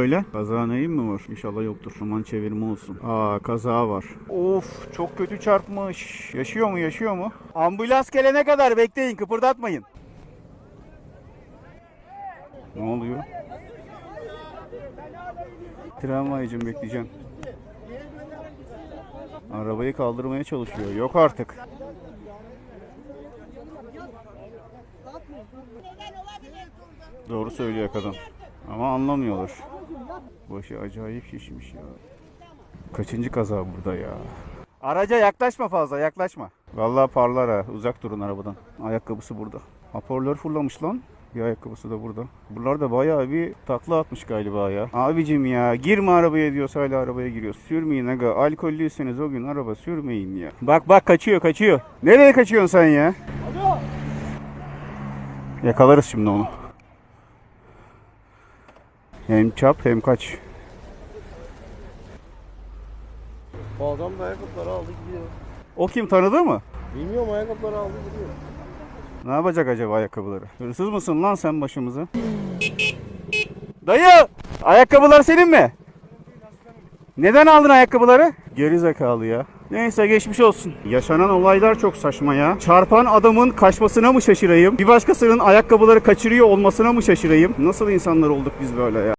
Öyle. Kaza neyim mi var? İnşallah yoktur. Aman çevirme olsun. Aa kaza var. Of çok kötü çarpmış. Yaşıyor mu yaşıyor mu? Ambulans gelene kadar bekleyin kıpırdatmayın. Ne oluyor? Tramvaycım bekleyeceğim. Arabayı kaldırmaya çalışıyor. Yok artık. Doğru söylüyor kadın. Ama anlamıyorlar. Başı acayip şişmiş ya. Kaçıncı kaza burada ya? Araca yaklaşma fazla yaklaşma. Vallahi parlar ha. Uzak durun arabadan. Ayakkabısı burada. Hoparlör fırlamış lan. Bir ayakkabısı da burada. Bunlar da bayağı bir takla atmış galiba ya. Abicim ya girme arabaya diyorsa hala arabaya giriyor. Sürmeyin aga. Alkollüyseniz o gün araba sürmeyin ya. Bak bak kaçıyor kaçıyor. Nereye kaçıyorsun sen ya? Yakalarız şimdi onu. Hem çap hem kaç. Bu adam da ayakkabıları aldı gidiyor. O kim tanıdı mı? Bilmiyorum ayakkabıları aldı gidiyor. Ne yapacak acaba ayakkabıları? Hırsız mısın lan sen başımıza? Dayı! Ayakkabılar senin mi? Neden aldın ayakkabıları? Geri zekalı ya. Neyse geçmiş olsun. Yaşanan olaylar çok saçma ya. Çarpan adamın kaçmasına mı şaşırayım? Bir başkasının ayakkabıları kaçırıyor olmasına mı şaşırayım? Nasıl insanlar olduk biz böyle ya?